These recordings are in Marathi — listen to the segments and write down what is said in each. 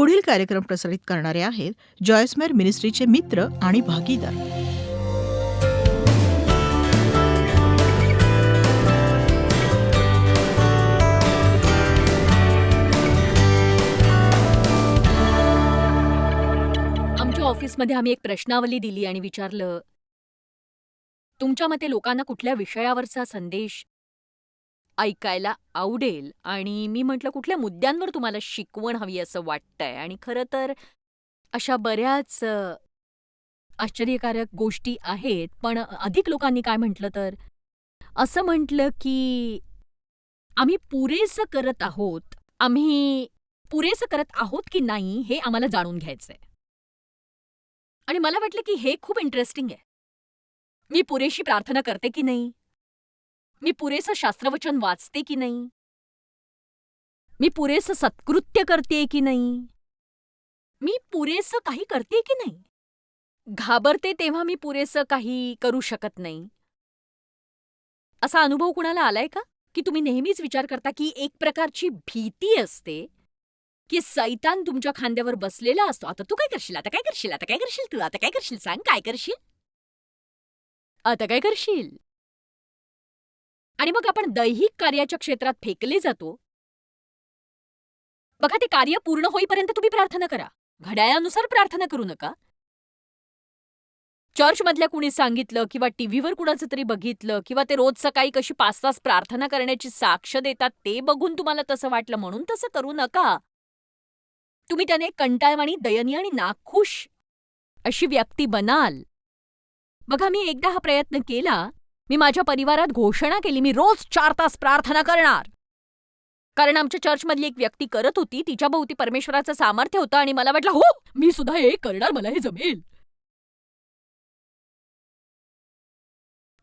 पुढील कार्यक्रम प्रसारित करणारे आहेत जॉयस्मेर मिनिस्ट्रीचे मित्र आणि भागीदार. आमच्या ऑफिसमध्ये आम्ही एक प्रश्नावली दिली आणि विचारलं तुमच्या मते लोकांना कुठल्या विषयावरचा संदेश ऐकायला आवडेल आणि मी म्हटलं कुठल्या मुद्द्यांवर तुम्हाला शिकवण हवी असं वाटतंय? आणि खरं तर अशा बऱ्याच आश्चर्यकारक गोष्टी आहेत पण अधिक लोकांनी काय म्हटलं तर? असं म्हटलं की आम्ही पुरेसं करत आहोत. आम्ही पुरेसं करत आहोत की नाही हे आम्हाला जाणून घ्यायचंय. आणि मला वाटलं की हे खूप इंटरेस्टिंग आहे. मी पुरेशी प्रार्थना करते की नाही? मी पुरेसं शास्त्रवचन वाचते की नाही? मी पुरेसं सत्कृत्य करते की नाही? मी पुरेसं काही करते की नाही? घाबरते तेव्हा मी पुरेसं काही करू शकत नाही. असा अनुभव कुणाला आलाय का? की तुम्ही नेहमीच विचार करता की एक प्रकारची भीती असते की सैतान तुमच्या खांद्यावर बसलेला असतो. आता तू काय करशील? आता काय करशील? आता काय करशील तू? आता काय करशील? सांग. काय करशील? आता काय करशील? आणि मग आपण दैहिक कार्याच्या क्षेत्रात फेकले जातो. बघा ते कार्य पूर्ण होईपर्यंत तुम्ही प्रार्थना करा. घड्याळानुसार प्रार्थना करू नका. चर्चमधल्या कुणी सांगितलं किंवा टीव्हीवर कुणाचं तरी बघितलं किंवा ते रोज सकाळी कशी पाच तास प्रार्थना करण्याची साक्ष देतात ते बघून तुम्हाला तसं वाटलं म्हणून तसं करू नका. तुम्ही त्याने कंटाळवाणी दयनीय आणि नाखुश अशी व्यक्ती बनाल. बघा मी एकदा हा प्रयत्न केला. मी माझ्या परिवारात घोषणा केली मी रोज चार तास प्रार्थना करणार. कारण आमच्या चर्चमधली एक व्यक्ती करत होती तिच्या भोवती परमेश्वराचं सामर्थ्य होतं आणि मला वाटलं हो मी सुद्धा हे करणार मला हे जमेल.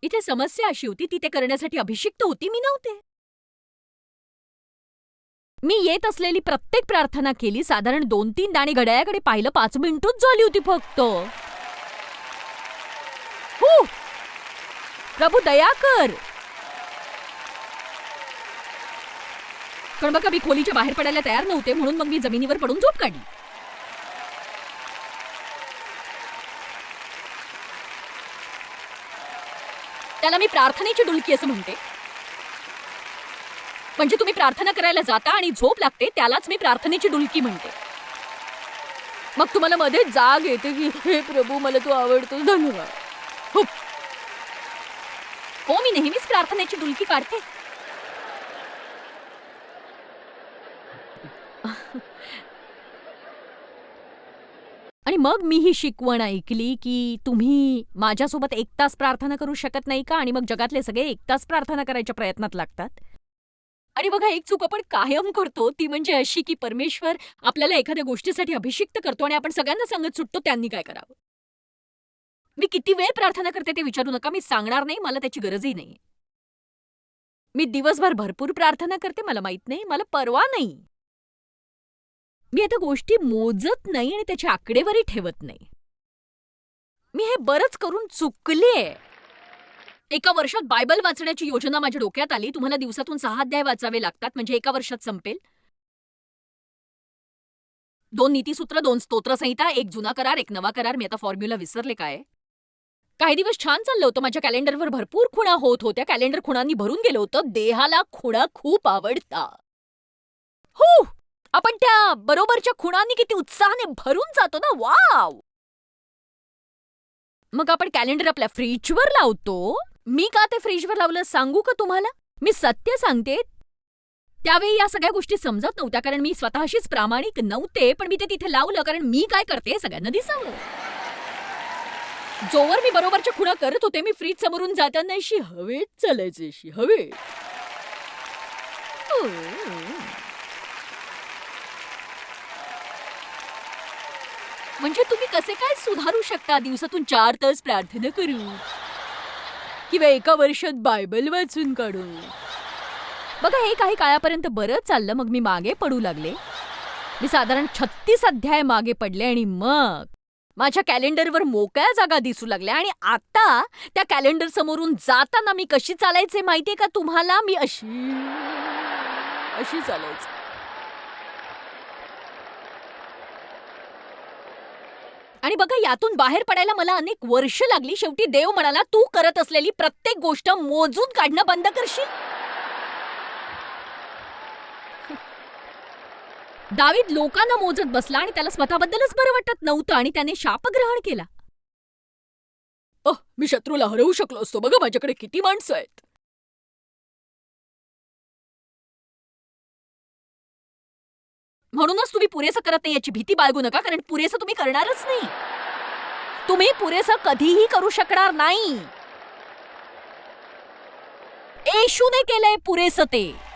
इथे समस्या अशी होती ती ते करण्यासाठी अभिषिक्त होती मी नव्हते. मी येत असलेली प्रत्येक प्रार्थना केली साधारण दोन तीन दाणे घड्याळाकडे पाहिलं पाच मिनिटच झाली होती फक्त. प्रभू दया कर. पण बघा मी खोलीच्या बाहेर पडायला तयार नव्हते म्हणून मग मी जमिनीवर पडून झोप काढली. त्याला मी प्रार्थनेची डुलकी असं म्हणते. म्हणजे तुम्ही प्रार्थना करायला जाता आणि झोप लागते त्यालाच मी प्रार्थनेची डुलकी म्हणते. मग तुम्हाला मध्ये जाग येते की हे प्रभू मला तू आवडतो धन्यवाद. हो मी नेहमीच प्रार्थनेची डुलकी काढते. आणि मग मी ही शिकवण ऐकली की तुम्ही माझ्यासोबत एक तास प्रार्थना करू शकत नाही का? आणि मग जगातले सगळे एक तास प्रार्थना करायच्या प्रयत्नात लागतात. आणि बघा एक चूक आपण कायम करतो ती म्हणजे अशी की परमेश्वर आपल्याला एखाद्या गोष्टीसाठी अभिषिक्त करतो आणि आपण सगळ्यांना सांगत सुटतो त्यांनी काय करावं. मी किती वेळ प्रार्थना करते ते विचारू नका. मी सांगणार नाही मला त्याची गरजही नाही मी दिवसभर भरपूर प्रार्थना करते मला माहीत नाही मला परवा नाही. मी आता गोष्टी मोजत नाही आणि त्याची आकडेवारी ठेवत नाही. मी हे बरंच करून चुकले एका वर्षात बायबल वाचण्याची योजना माझ्या डोक्यात आली. तुम्हाला दिवसातून सहा अध्याय वाचावे लागतात म्हणजे एका वर्षात संपेल. दोन नीतीसूत्र दोन स्तोत्रसंहिता एक जुना करार एक नवा करार. मी आता फॉर्म्युला विसरले काय? काही दिवस छान चाललं होतं. माझ्या कॅलेंडरवर भरपूर खुणा होत होत्या. कॅलेंडर खुणांनी भरून गेलं होतं. देहाला खुणा खूप आवडता. हो! आपण त्या बरोबरच्या खुणांनी किती उत्साहाने भरून जातो ना? वाव! मग आपण कॅलेंडर आपल्या फ्रीजवर लावतो. मी का ते फ्रीजवर लावलं सांगू का तुम्हाला? मी सत्य सांगते. त्यावेळी या सगळ्या गोष्टी समजत नव्हत्या कारण मी स्वतःशीच प्रामाणिक नव्हते पण मी ते तिथे लावलं कारण मी काय करते सगळ्यांना दिसावं. जोवर मी बरोबरच्या खुणा करत होते मी फ्रीज समोरून जाताना अशी हवेत चालायची अशी हवेत. हो. म्हणजे तुम्ही कसे काय सुधारू शकता? दिवसातून चार तास प्रार्थना करू. किंवा एका वर्षात बायबल वाचून काढू. बघा हे काही काळापर्यंत बरंच चाललं मग मी मागे पडू लागले. मी साधारण छत्तीस अध्याय मागे पडले आणि मग माझ्या कॅलेंडरवर मोकळ्या जागा दिसू लागल्या आणि आता त्या कॅलेंडर समोरून जाताना मी कशी चालायचे माहितीये का तुम्हाला? मी अशी अशी चालायचे. आणि बघा यातून बाहेर पडायला मला अनेक वर्ष लागली. शेवटी देव म्हणाला तू करत असलेली प्रत्येक गोष्ट मोजून काढणं बंद करशील? दावीद लोकांना मोजत बसला आणि त्याला स्वतःबद्दलच बरं वाटत नव्हतं आणि त्याने शापग्रहण केला. अह, मी शत्रूला हरवू शकलो असतो बघा माझ्याकडे किती माणसं आहेत. म्हणूनच तुम्ही पुरेसं करत नाही याची भीती बाळगू नका कारण पुरेसं तुम्ही करणारच नाही. तुम्ही पुरेसं कधीही करू शकणार नाही. येशूने केलंय पुरेसं ते.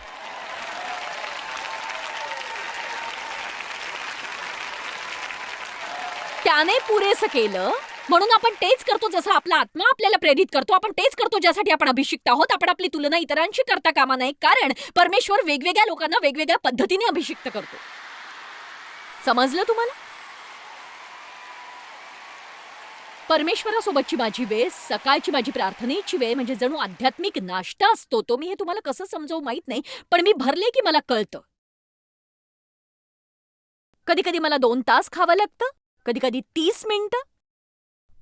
त्याने पुरेसं केलं. म्हणून आपण तेच करतो जसं आपला आत्मा आपल्याला प्रेरित करतो. आपण तेच करतो ज्यासाठी आपण अभिषिक्त आहोत. आपण आपली तुलना इतरांशी करता कामा नये. कारण परमेश्वर वेगवेगळ्या लोकांना वेगवेगळ्या पद्धतीने अभिषिक्त करतो. समजलं तुम्हाला? परमेश्वरासोबतची माझी वेळ सकाळची माझी प्रार्थनेची वेळ म्हणजे जणू आध्यात्मिक नाश्ता असतो तो मी हे तुम्हाला कसं समजावू माहीत नाही पण मी भरले की मला कळतं. कधी कधी मला दोन तास खावं लागतं. कधी कधी तीस मिनिटं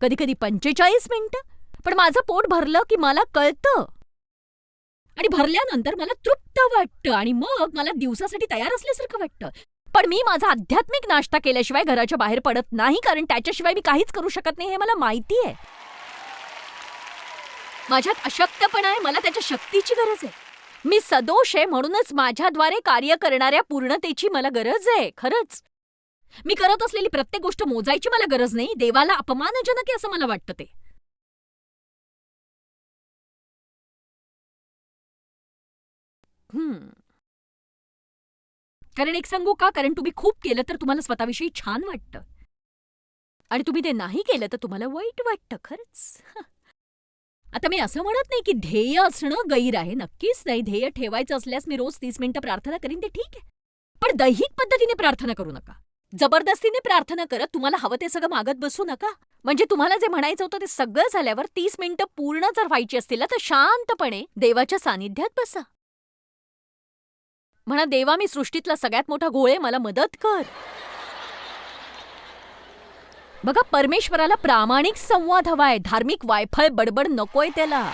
कधी कधी पंचेचाळीस मिनिटं पण माझं पोट भरलं की मला कळतं. आणि भरल्यानंतर मला तृप्त वाटतं आणि मग मला दिवसासाठी तयार असल्यासारखं वाटतं. पण मी माझा आध्यात्मिक नाश्ता केल्याशिवाय घराच्या बाहेर पडत नाही कारण त्याच्याशिवाय मी काहीच करू शकत नाही हे मला माहिती आहे माझ्यात अशक्तपणा आहे मला त्याच्या शक्तीची गरज आहे. मी सदोष आहे म्हणूनच माझ्याद्वारे कार्य करणाऱ्या पूर्णतेची मला गरज आहे खरंच. मी करत असलेली प्रत्येक गोष्ट मोजायची मला गरज नाही देवाला अपमानजनक आहे असं मला वाटतं ते. हम्म. कारण एक सांगू का? कारण तुम्ही खूप केलं तर तुम्हाला स्वतःविषयी छान वाटतं. आणि तुम्ही ते नाही केलं तर तुम्हाला वाईट वाटतं खरंच. आता मी असं म्हणत नाही की ध्येय असणं गैर आहे नक्कीच नाही. ध्येय ठेवायचं असल्यास मी रोज तीस मिनिटं प्रार्थना करीन ते ठीक आहे. पण दैहिक पद्धतीने प्रार्थना करू नका. जबरदस्तीने प्रार्थना करत तुम्हाला हवं ते सगळं मागत बसू नका. म्हणजे तुम्हाला जे म्हणायचं होतं ते सगळं झाल्यावर तीस मिनिटं पूर्ण जर व्हायची असतील ना, तर शांतपणे देवाच्या सानिध्यात बसा. म्हणा देवा मी सृष्टीतला सगळ्यात मोठा गोळे मला मदत कर. बघा परमेश्वराला प्रामाणिक संवाद हवाय. धार्मिक वायफळ बडबड नकोय त्याला.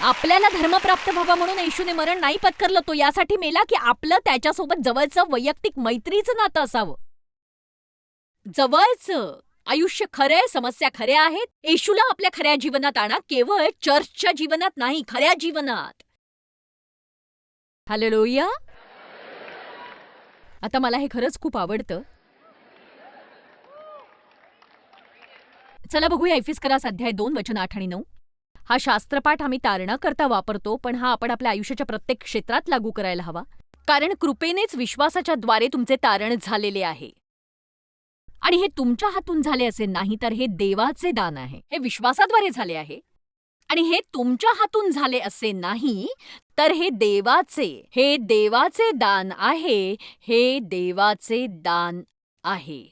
आपल्याला धर्मप्राप्त व्हावा म्हणून येशूने मरण नाही पत्करलं तो यासाठी मेला की आपलं त्याच्यासोबत जवळचं वैयक्तिक मैत्रीचं नातं असावं. जवळचं आयुष्य खरंय समस्या खऱ्या आहेत. येशूला आपल्या खऱ्या जीवनात आणा केवळ चर्चच्या जीवनात नाही खऱ्या जीवनात. Hello hallelujah. आता मला हे खरंच खूप आवडतं. चला बघूया ऐफिस करा अध्याय दोन वचन आठ आणि नऊ. हा शास्त्रपाठ आम्ही तारणाकरता वापरतो पण हा आपण आपल्या आयुष्याच्या प्रत्येक क्षेत्रात लागू करायला हवा. कारण कृपेनेच विश्वासाच्या द्वारे तुमचे तारण झालेले आहे. आणि हे तुमच्या हातून झाले असे नाही तर हे देवाचे दान आहे. हे विश्वासाद्वारे झाले आहे. आणि हे तुमच्या हातून झाले असे नाही तर हे देवाचे हे देवाचे दान आहे हे देवाचे दान आहे.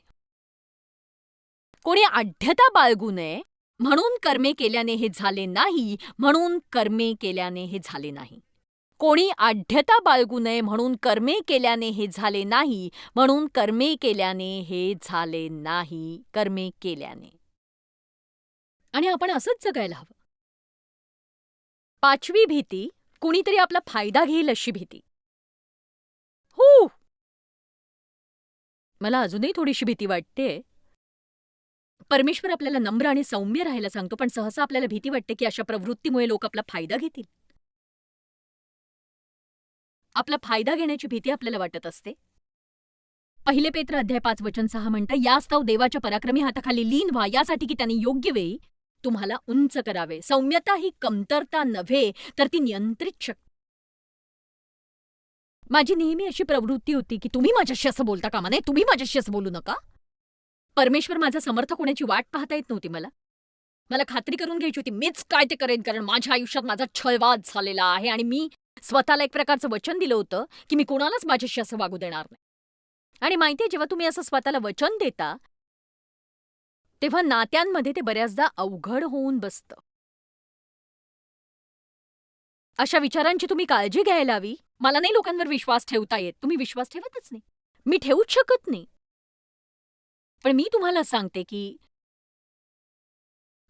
कोणी आढ्यता बाळगू नये म्हणून कर्मे केल्याने हे झाले नाही म्हणून कर्मे केल्याने हे झाले नाही. कोणी आढ्यता बाळगू नये म्हणून कर्मे केल्याने हे झाले नाही म्हणून कर्मे केल्याने हे झाले नाही कर्मे केल्याने. आणि आपण असंच जगायला हवं. पाचवी भीती कुणीतरी आपला फायदा घेईल अशी भीती. हो! मला अजूनही थोडीशी भीती वाटते परमेश्वर आपल्याला नम्र आणि सौम्य राहायला सांगतो पण सहसा आपल्याला भीती वाटते की अशा प्रवृत्तीमुळे लोक आपला फायदा घेतील. आपला फायदा घेण्याची भीती आपल्याला वाटत असते. पहिले पेत्र अध्याय पाच वचन सहा म्हणतं यास्तव देवाच्या पराक्रमी हाताखाली लीन व्हा यासाठी की त्यांनी योग्य वेळी तुम्हाला उंच करावे. सौम्यता ही कमतरता नव्हे तर ती नियंत्रित शक्ती. माझी नेहमी अशी प्रवृत्ती होती की तुम्ही माझ्याशी असं बोलता कामा नये तुम्ही माझ्याशी असं बोलू नका. परमेश्वर माझा समर्थक होण्याची वाट पाहता येत नव्हती मला. मला खात्री करून घ्यायची होती मीच काय ते करेन कारण माझ्या आयुष्यात माझा छळवाद झालेला आहे आणि मी स्वतःला एक प्रकारचं वचन दिलं होतं की मी कोणालाच माझ्याशी असं वागू देणार नाही. आणि माहितीये जेव्हा तुम्ही असं स्वतःला वचन देता तेव्हा नात्यांमध्ये ते बऱ्याचदा अवघड होऊन बसतं. अशा विचारांची तुम्ही काळजी घ्यायला हवी. मला नाही लोकांवर विश्वास ठेवता येत. तुम्ही विश्वास ठेवतच नाही. मी ठेवूच शकत नाही. पण मी तुम्हाला सांगते की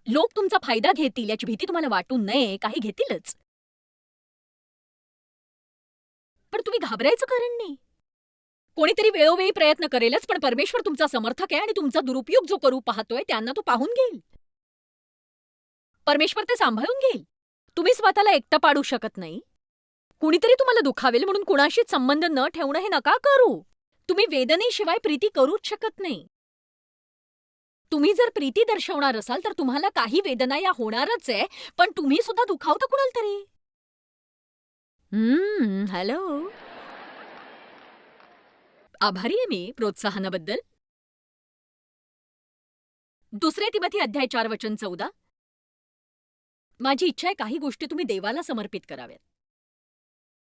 लोक तुमचा फायदा घेतील याची भीती तुम्हाला वाटू नये काही घेतीलच. पण तुम्ही घाबरायचं कारण नाही. कोणीतरी वेळोवेळी प्रयत्न करेलच पण परमेश्वर तुमचा समर्थक आहे आणि तुमचा दुरुपयोग जो करू पाहतोय त्यांना तो पाहून घेईल. परमेश्वर ते सांभाळून घेईल. तुम्ही स्वतःला एकटं पाडू शकत नाही. कुणीतरी तुम्हाला दुखावेल म्हणून कुणाशीच संबंध न ठेवणं हे नका करू. तुम्ही वेदनेशिवाय प्रीती करूच शकत नाही. तुम्ही जर प्रीती दर्शवणार असाल तर तुम्हाला काही वेदना या होणारच आहे. पण तुम्ही सुद्धा दुखावता कुणाला तरी? हम्म, हॅलो. आभारी आहे मी प्रोत्साहनाबद्दल. दुसरे तिमथी अध्याय चार वचन चौदा. माझी इच्छा आहे काही गोष्टी तुम्ही देवाला समर्पित कराव्यात.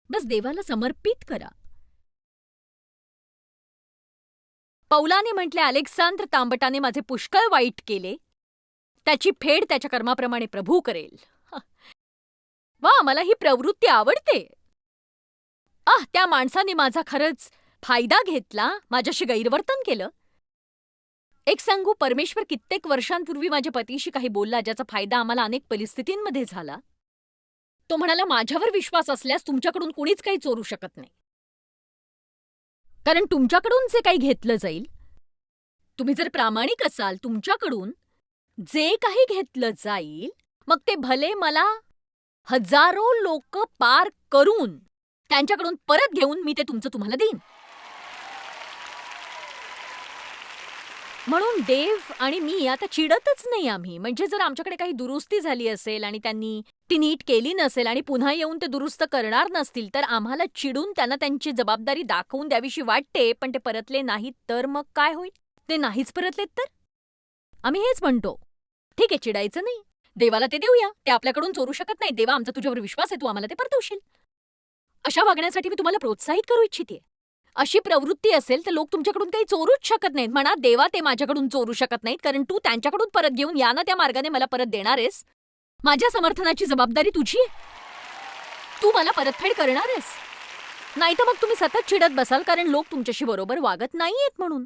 बस देवाला समर्पित करा. पौलाने म्हटले अलेक्सांद्र तांबटाने माझे पुष्कळ वाईट केले. त्याची फेड त्याच्या कर्माप्रमाणे प्रभू करेल. वा मला ही प्रवृत्ती आवडते. आह त्या माणसाने माझा खरंच फायदा घेतला माझ्याशी गैरवर्तन केलं. एक सांगू परमेश्वर कित्येक वर्षांपूर्वी माझ्या पतीशी काही बोलला ज्याचा फायदा आम्हाला अनेक परिस्थितींमध्ये झाला. तो म्हणाला माझ्यावर विश्वास असल्यास तुमच्याकडून कुणीच काही चोरू शकत नाही. कारण तुमच्याकडून जे काही घेतलं जाईल तुम्ही जर प्रामाणिक असाल तुमच्याकडून जे काही घेतलं जाईल मग ते भले मला हजारो लोक पार करून त्यांच्याकडून परत घेऊन मी ते तुमचं तुम्हाला देईन. म्हणून देव आणि मी आता चिडतच नाही आम्ही. म्हणजे जर आमच्याकडे काही दुरुस्ती झाली असेल आणि त्यांनी ती नीट केली नसेल आणि पुन्हा येऊन ते दुरुस्त करणार नसतील तर आम्हाला चिडून त्यांना त्यांची जबाबदारी दाखवून द्यावीशी वाटते पण ते परतले नाहीत तर मग काय होईल? ते नाहीच परतलेत तर? आम्ही हेच म्हणतो. ठीक आहे चिडायचं नाही. देवाला ते देऊया. ते आपल्याकडून चोरू शकत नाही. देवा आमचा तुझ्यावर विश्वास आहे तू आम्हाला ते परतवशील. अशा वागण्यासाठी मी तुम्हाला प्रोत्साहित करू इच्छिते अशी प्रवृत्ती असेल तर लोक तुमच्याकडून काही चोरूच शकत नाहीत. म्हणा देवा ते माझ्याकडून चोरू शकत नाहीत कारण तू त्यांच्याकडून परत घेऊन या ना त्या मार्गाने मला परत देणार आहेस. माझ्या समर्थनाची जबाबदारी तुझी आहे. तू मला परतफेड करणार आहेस. नाही तर मग तुम्ही सतत चिडत बसाल कारण लोक तुमच्याशी बरोबर वागत नाहीयेत म्हणून.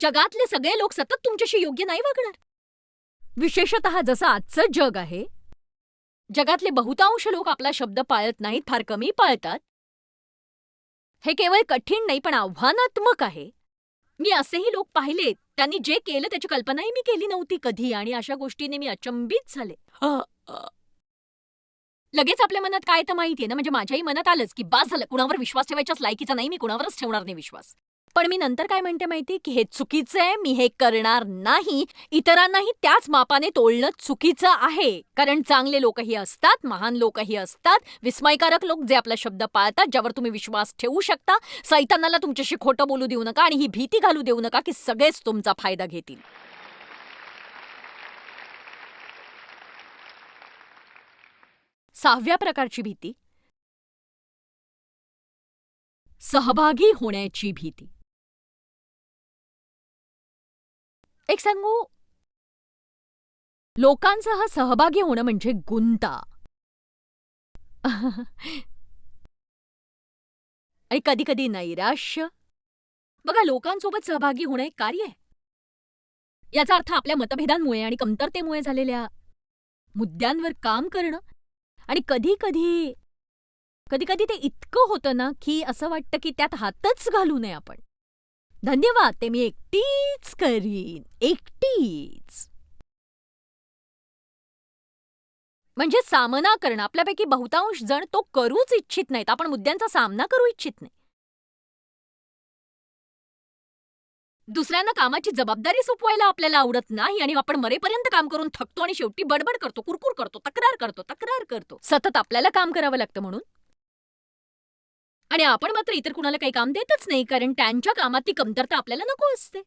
जगातले सगळे लोक सतत तुमच्याशी योग्य नाही वागणार. विशेषत जसं आजचं जग आहे. जगातले बहुतांश लोक आपला शब्द पाळत नाहीत फार कमी पाळतात. हे केवळ कठीण नाही पण आव्हानात्मक आहे. मी असेही लोक पाहिले त्यांनी जे केलं त्याची कल्पनाही मी केली नव्हती कधी आणि अशा गोष्टीने मी अचंबित झाले. लगेच आपल्या मनात काय तर माहितीये ना म्हणजे माझ्याही मनात आलंच की बास झालं कुणावर विश्वास ठेवायच्याच लायकीचा नाही मी कुणावरच ठेवणार नाही विश्वास. पण मी नंतर काय म्हणते माहिती की हे चुकीचं आहे मी हे करणार नाही. इतरांनाही त्याच मापाने तोलणं चुकीचं आहे. कारण चांगले लोकही असतात महान लोकही असतात. विस्मयकारक लोक जे आपला शब्द पाळतात ज्यावर तुम्ही विश्वास ठेवू शकता. सैतानाला तुमच्याशी खोटं बोलू देऊ नका आणि ही भीती घालू देऊ नका की सगळेच तुमचा फायदा घेतील. सहाव्या प्रकारची भीती. सहभागी होण्याची भीती. एक सांगू? लोकांसह सहभागी होणं म्हणजे गुंता. आणि कधी कधी नैराश्य. बघा लोकांसोबत सहभागी होणं एक कार्य आहे. याचा अर्थ आपल्या मतभेदांमुळे आणि कमतरतेमुळे झालेल्या मुद्द्यांवर काम करणं. आणि कधी कधी कधी कधी ते इतकं होतं ना की असं वाटतं की त्यात हातच घालू नये आपण. धन्यवाद ते मी एकटीच करीन एकटीच. म्हणजे सामना करणं आपल्यापैकी बहुतांश जण तो करूच इच्छित नाहीत आपण मुद्द्यांचा सामना करू इच्छित नाही. दुसऱ्यांना कामाची जबाबदारी सोपवायला आपल्याला आवडत नाही आणि आपण मरेपर्यंत काम करून थकतो आणि शेवटी बडबड करतो कुरकुर करतो तक्रार करतो तक्रार करतो. सतत आपल्याला काम करावं लागतं म्हणून. आणि आपण मात्र इतर कुणाला काही काम देतच नाही कारण त्यांच्या कामात ती कमतरता आपल्याला नको असते.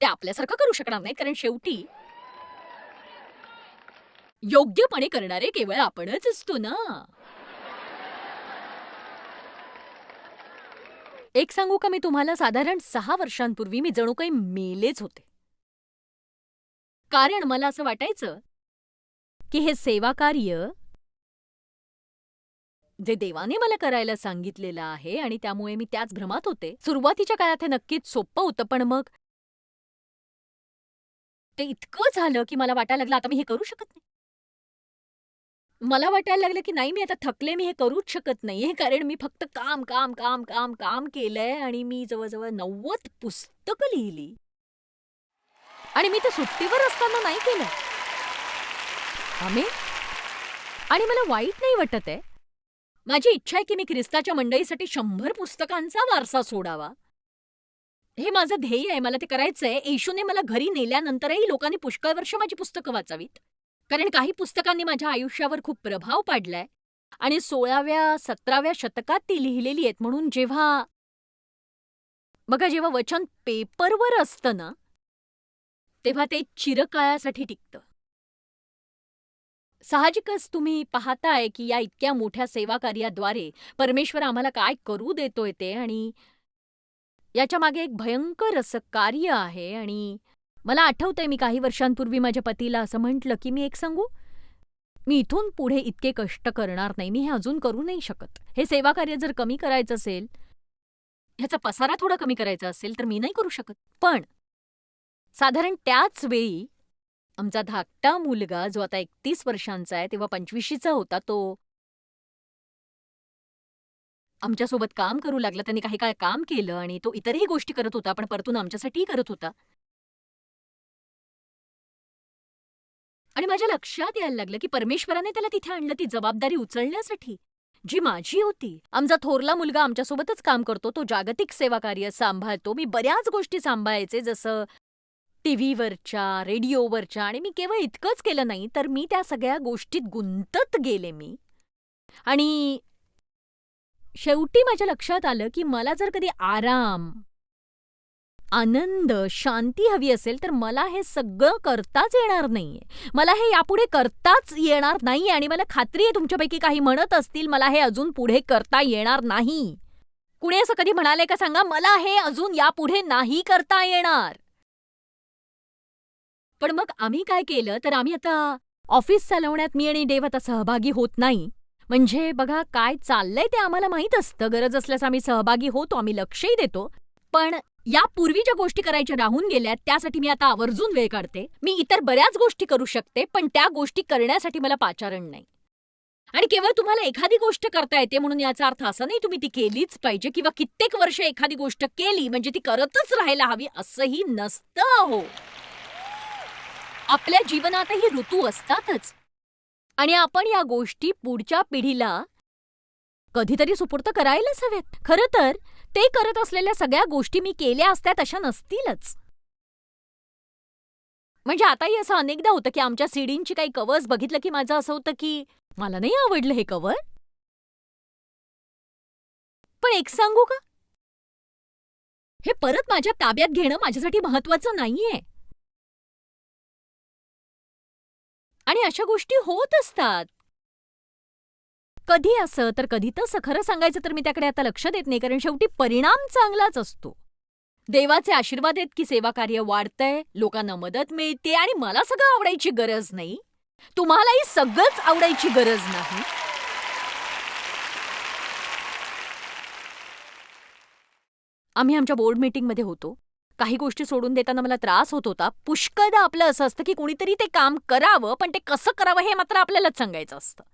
ते आपल्यासारखं करू शकणार नाही कारण शेवटी योग्यपणे करणारे केवळ आपणच असतो ना. एक सांगू का मी तुम्हाला? साधारण सहा वर्षांपूर्वी मी जणू काही मेलेच होते. कारण मला असं वाटायचं की हे सेवाकार्य जे देवाने मला करायला सांगितलेलं आहे आणि त्यामुळे मी त्याच भ्रमात होते. सुरुवातीच्या काळात हे नक्कीच सोपं होतं पण मग ते इतकं झालं की मला वाटायला लागलं आता मी हे करू शकत नाही. मला वाटायला लागलं की नाही मी आता थकले मी हे करूच शकत नाहीये कारण मी फक्त काम काम काम काम काम केलंय आणि मी जवळजवळ नव्वद पुस्तकं लिहिली. आणि मी ते सुट्टीवर असताना नाही केलं. आम्ही? आणि मला वाईट नाही वाटत आहे. माझी इच्छा आहे की मी ख्रिस्ताच्या मंडळीसाठी शंभर पुस्तकांचा वारसा सोडावा. हे माझं ध्येय आहे. मला ते करायचंय येशूने मला घरी नेल्यानंतरही लोकांनी पुष्कळ वर्ष माझी पुस्तकं वाचावीत. कारण काही पुस्तकांनी माझ्या आयुष्यावर खूप प्रभाव पाडलाय. आणि सोळाव्या सतराव्या शतकात ती लिहिलेली आहेत. म्हणून जेव्हा बघा जेव्हा वचन पेपरवर असतं ना तेव्हा ते चिरकाळासाठी टिकतं. साहजिकच तुम्ही पाहताय की या इतक्या मोठ्या सेवा कार्याद्वारे परमेश्वर आम्हाला काय करू देतोय ते आणि याच्या मागे एक भयंकर असं कार्य आहे आणि मला आठवतंय मी काही वर्षांपूर्वी माझ्या पतीला असं म्हटलं की मी एक सांगू मी इथून पुढे इतके कष्ट करणार नाही मी हे अजून करू नाही शकत. हे सेवा कार्य जर कमी करायचं असेल ह्याचा पसारा थोडा कमी करायचा असेल तर मी नाही करू शकत. पण साधारण त्याच वेळी आमचा धाकटा मुलगा जो आता एकतीस वर्षांचा आहे तेव्हा पंचवीशीचा होता तो. आमच्यासोबत काम करू लागला त्यांनी काही काळ काम केलं आणि तो इतरही गोष्टी करत होता पण परतून आमच्यासाठीही करत होता. आणि माझ्या लक्षात यायला लागलं की परमेश्वराने त्याला तिथे आणलं ती जबाबदारी उचलण्यासाठी. जी माझी होती. आमचा थोरला मुलगा आमच्यासोबतच काम करतो तो जागतिक सेवा कार्य सांभाळतो. मी बऱ्याच गोष्टी सांभाळायचे जसं टीव्हीवरच्या रेडिओवरच्या आणि मी केवळ इतकंच केलं नाही तर मी त्या सगळ्या गोष्टीत गुंतत गेले मी. आणि शेवटी माझ्या लक्षात आलं की मला जर कधी आराम आनंद शांती हवी असेल तर मला हे सगळं करताच येणार नाहीये. मला हे यापुढे करताच येणार नाही आणि मला खात्री आहे तुमच्यापैकी काही म्हणत असतील मला हे अजून पुढे करता येणार नाही. कुणी असं कधी म्हणाले का सांगा मला हे अजून यापुढे नाही करता येणार. पण मग आम्ही काय केलं? तर आम्ही आता ऑफिस चालवण्यात मी आणि देव आता सहभागी होत नाही. म्हणजे बघा काय चाललंय ते आम्हाला माहीत असतं. गरज असल्यास आम्ही सहभागी होतो आम्ही लक्षही देतो. पण यापूर्वी ज्या गोष्टी करायच्या राहून गेल्यात त्यासाठी मी आता आवर्जून वेळ काढते. मी इतर बऱ्याच गोष्टी करू शकते पण त्या गोष्टी करण्यासाठी मला पाचारण नाही. आणि केवळ तुम्हाला एखादी गोष्ट करता येते म्हणून याचा अर्थ असा नाही तुम्ही ती केलीच पाहिजे किंवा कित्येक वर्ष एखादी गोष्ट केली म्हणजे ती करतच राहायला हवी असंही नसतं हो. आपल्या जीवनातही ऋतू असतातच. आणि आपण या गोष्टी पुढच्या पिढीला कधीतरी सुपूर्त करायलाच हव्यात. खरं तर ते करत असलेल्या सगळ्या गोष्टी मी केल्या असत्या तशा नसतीलच. म्हणजे आताही असं अनेकदा होतं की आमच्या सीडींची काही कवर्स बघितलं की माझं असं होतं की मला नाही आवडलं हे कवर? पण एक सांगू का? हे परत माझ्या ताब्यात घेणं माझ्यासाठी महत्वाचं नाहीये. आणि अशा गोष्टी होत असतात. कधी असं? तर कधी तसं. खरं सांगायचं तर मी त्याकडे आता लक्ष देत नाही कारण शेवटी परिणाम चांगलाच असतो. देवाचे आशीर्वाद आहेत की सेवा कार्य वाढतंय लोकांना मदत मिळते आणि मला सगळं आवडायची गरज नाही. तुम्हालाही सगळंच आवडायची गरज नाही. आम्ही आमच्या बोर्ड मीटिंगमध्ये होतो. काही गोष्टी सोडून देताना मला त्रास होत होता. पुष्कळदा आपलं असं असतं की कोणीतरी ते काम करावं पण ते कसं करावं हे मात्र आपल्यालाच सांगायचं असतं.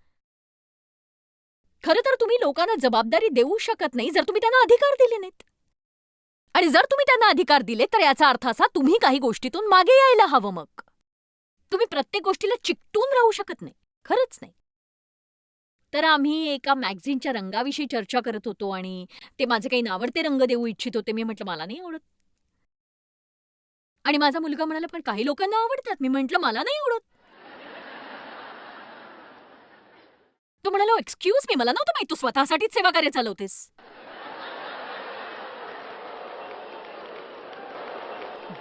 खरं तर तुम्ही लोकांना जबाबदारी देऊ शकत नाही जर तुम्ही त्यांना अधिकार दिले नाहीत. आणि जर तुम्ही त्यांना अधिकार दिले तर याचा अर्थ असा तुम्ही काही गोष्टीतून मागे यायला हवं मग. तुम्ही प्रत्येक गोष्टीला चिकटून राहू शकत नाही. खरंच नाही. तर आम्ही एका मॅगझिनच्या रंगाविषयी चर्चा करत होतो आणि ते माझे काही नावडते रंग देऊ इच्छित होते. मी म्हटलं मला नाही आवडत. आणि माझा मुलगा म्हणाला पण काही लोकांना आवडतात. मी म्हंटल मला नाही आवडत. तो म्हणाला एक्सक्यूज मी मला नव्हतं माहीत तू स्वतःसाठीच सेवा कार्य चालवतेस.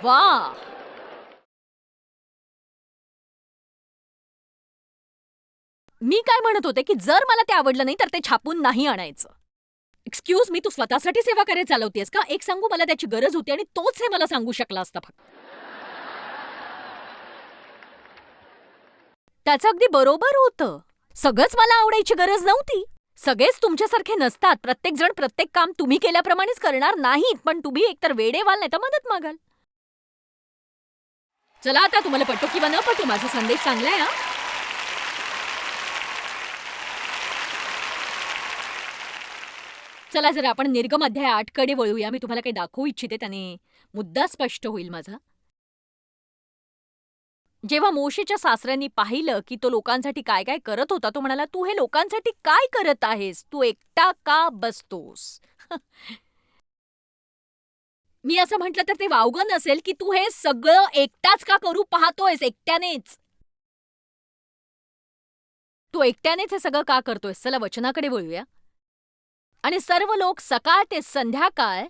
वा मी काय म्हणत होते की जर मला ते आवडलं नाही तर ते छापून नाही आणायचं. एक्सक्यूज मी तू स्वतःसाठी सेवा कार्य चालवतेस का? एक सांगू मला त्याची गरज होती आणि तोच हे मला सांगू शकला असता फक्त. त्याचं अगदी बरोबर होतं. सगळंच मला आवडायची गरज नव्हती. सगळेच तुमच्यासारखे नसतात. प्रत्येक जण प्रत्येक काम तुम्ही केल्याप्रमाणेच करणार नाहीत पण तुम्ही एकतर वेडे व्हाल नाही तर मदत मागाल. चला आता तुम्हाला पटो किंवा न पटो माझा संदेश चांगला आहे हा. चला जर आपण निर्गम अध्याय वळूया. मी तुम्हाला काही दाखवू इच्छिते त्याने. मुद्दा स्पष्ट होईल माझा. जेव्हा मोशेच्या सासऱ्यांनी पाहिलं की तो लोकांसाठी काय काय करत होता तो म्हणाला तू हे लोकांसाठी काय करत आहेस? तू एकटा का बसतोस? मी असं म्हटलं तर ते वावगं नसेल की तू हे सगळं एकटाच का करू पाहतोयस? एकट्यानेच. तू एकट्यानेच हे सगळं का करतोयस? चला वचनाकडे वळूया. आणि सर्व लोक सकाळ ते संध्याकाळ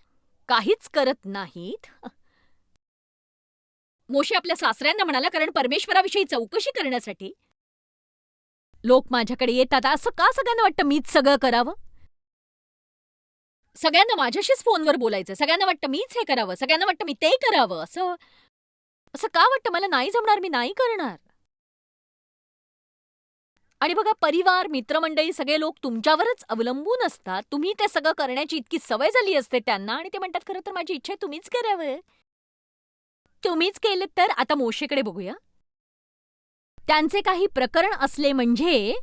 काहीच करत नाहीत? मोशे आपल्या सासऱ्यांना म्हणाला कारण परमेश्वराविषयी चौकशी करण्यासाठी. लोक माझ्याकडे येतात असं का सगळ्यांना वाटतं मीच सगळं करावं? सगळ्यांना माझ्याशीच फोनवर बोलायचं सगळ्यांना वाटतं मीच हे करावं सगळ्यांना वाटतं मी ते करावं असं असं का वाटतं? मला नाही जमणार मी नाही करणार. आणि बघा परिवार मित्रमंडळी सगळे लोक तुमच्यावरच अवलंबून असतात. तुम्ही ते सगळं करण्याची इतकी सवय झाली असते त्यांना आणि ते म्हणतात खरं तर माझी इच्छा आहे तुम्हीच करावं. तुम्हीच केलं तर आता मोशेकडे बघूया. त्यांचे काही प्रकरण असले म्हणजे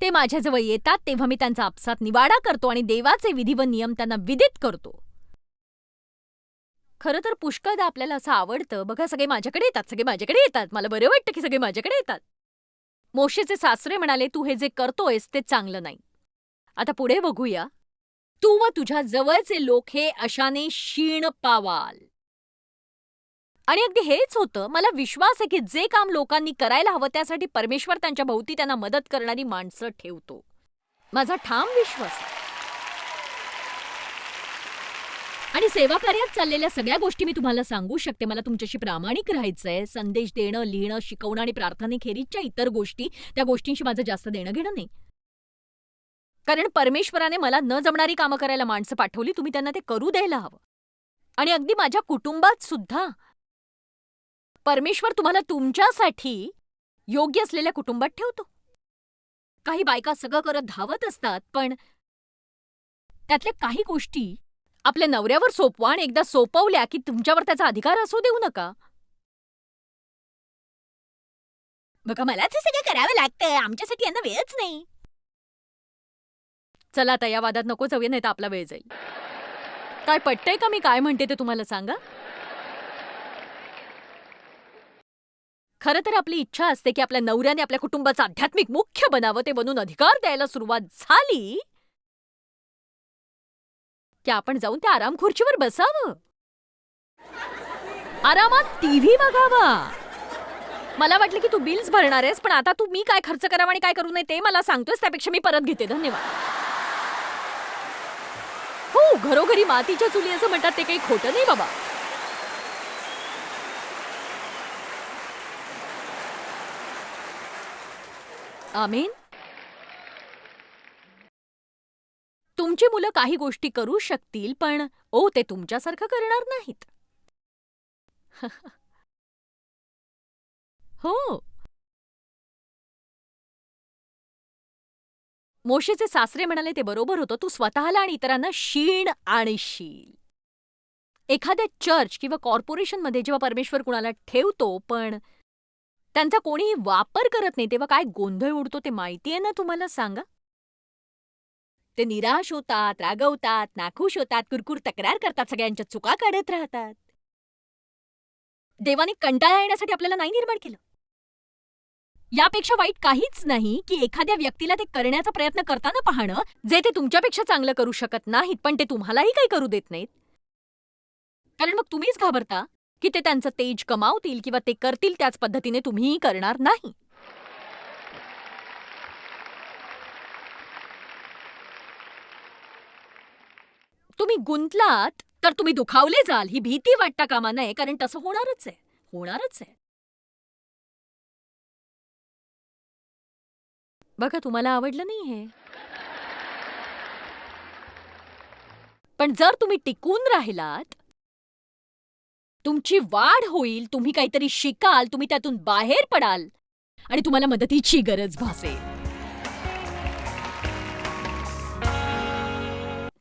ते माझ्याजवळ येतात तेव्हा मी त्यांचा आपसात निवाडा करतो आणि देवाचे विधी व नियम त्यांना विदित करतो. खरं तर पुष्कळदा आपल्याला असं आवडतं. बघा सगळे माझ्याकडे येतात सगळे माझ्याकडे येतात. मला बरं वाटतं की सगळे माझ्याकडे येतात. मोशेचे सासरे म्हणाले तू हे जे करतोयस ते चांगलं नाही. आता पुढे बघूया. तू व तुझ्या जवळचे लोक हे अशाने क्षीण पावाल. आणि अगदी हेच होतं. मला विश्वास आहे की जे काम लोकांनी करायला हवं त्यासाठी परमेश्वर त्यांच्या भोवती त्यांना मदत करणारी माणसं ठेवतो. माझा ठाम विश्वास आहे. आणि सेवा कार्यात चाललेल्या सगळ्या गोष्टी मी तुम्हाला सांगू शकते. मला तुमच्याशी प्रामाणिक राहायचंय. संदेश देणं लिहिणं शिकवणं आणि प्रार्थनेखेरीजच्या इतर गोष्टी त्या गोष्टींशी माझं जास्त देणं घेणं नाही. कारण परमेश्वराने मला न जमणारी कामं करायला माणसं पाठवली. तुम्ही त्यांना ते करू द्यायला हवं. आणि अगदी माझ्या कुटुंबात सुद्धा परमेश्वर तुम्हाला तुमच्यासाठी योग्य असलेल्या कुटुंबात ठेवतो. काही बायका सगळं करत धावत असतात पण त्यातल्या काही गोष्टी आपल्या नवऱ्यावर सोपवा आणि एकदा सोपवल्या की तुमच्यावर त्याचा अधिकार असू देऊ नका. बघा मलाच हे सगळं करावं लागतं. आमच्यासाठी यांना वेळच नाही. चला आता या वादात नको जाऊया नाही तर आपला वेळ जाईल. काय पटतंय का मी काय म्हणते ते तुम्हाला सांगा? खरं तर आपली इच्छा असते की आपल्या नवऱ्याने आपल्या कुटुंबाचं आध्यात्मिक मुख्य बनावं ते बनून अधिकार द्यायला सुरुवात झाली. की आपण जाऊन त्या आराम खुर्चीवर बसावं. आरामात टीव्ही बघावा. मला वाटलं की तू बिल्स भरणार आहेस पण आता तू मी काय खर्च करावा आणि काय करू नये ते मला सांगतोयस त्यापेक्षा मी परत घेते. धन्यवाद. हो घरोघरी मातीच्या चुली असं म्हणतात ते काही खोटं नाही बाबा. आमीन? तुमची मुलं काही गोष्टी करू शकतील पण ओ ते तुमच्यासारखं करणार नाहीत. हो. मोशेचे सासरे म्हणाले ते बरोबर होतं. तू स्वतःला आणि इतरांना शीण आणशील. एखाद्या चर्च किंवा कॉर्पोरेशनमध्ये जेव्हा परमेश्वर कुणाला ठेवतो पण त्यांचा कोणीही वापर करत नाही तेव्हा काय गोंधळ उडतो ते माहितीये ना तुम्हाला? सांगा. ते निराश होतात रागवतात नाखुश होतात कुरकुर तक्रार करतात सगळ्यांच्या चुका काढत राहतात. देवाने कंटाळा येण्यासाठी आपल्याला नाही निर्माण केलं. यापेक्षा वाईट काहीच नाही की एखाद्या व्यक्तीला ते करण्याचा प्रयत्न करताना पाहणं जे ते तुमच्यापेक्षा चांगलं करू शकत नाहीत पण ते तुम्हालाही काही करू देत नाहीत. कारण मग तुम्हीच घाबरता की ते त्यांचं तेज कमावतील किंवा ते करतील त्याच पद्धतीने तुम्हीही करणार नाही. तुम्ही गुंतलात तर तुम्ही दुखावले जाल. ही भीती वाटता कामा नये कारण तसं होणारच आहे. होणारच आहे. बघा तुम्हाला आवडलं नाही हे. पण जर तुम्ही टिकून राहिलात तुमची वाढ होईल तुम्ही काहीतरी शिकाल तुम्ही त्यातून बाहेर पडाल आणि तुम्हाला मदतीची गरज भासेल.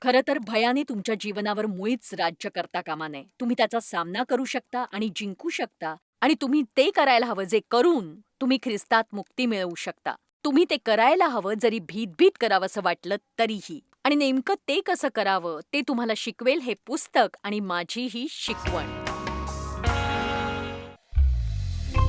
खरं तर भयाने तुमच्या जीवनावर मुळीच राज्य करता कामा नये. तुम्ही त्याचा सामना करू शकता आणि जिंकू शकता आणि तुम्ही ते करायला हवं जे करून तुम्ही ख्रिस्तात मुक्ती मिळवू शकता. तुम्ही ते करायला हवं जरी भीतभीत करावंसं वाटलं तरीही. आणि नेमकं ते कसं करावं ते तुम्हाला शिकवेल हे पुस्तक आणि माझी ही शिकवण.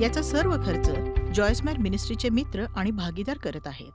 याचा सर्व खर्च जॉयस्मॅर मिनिस्ट्रीचे मित्र आणि भागीदार करत आहेत.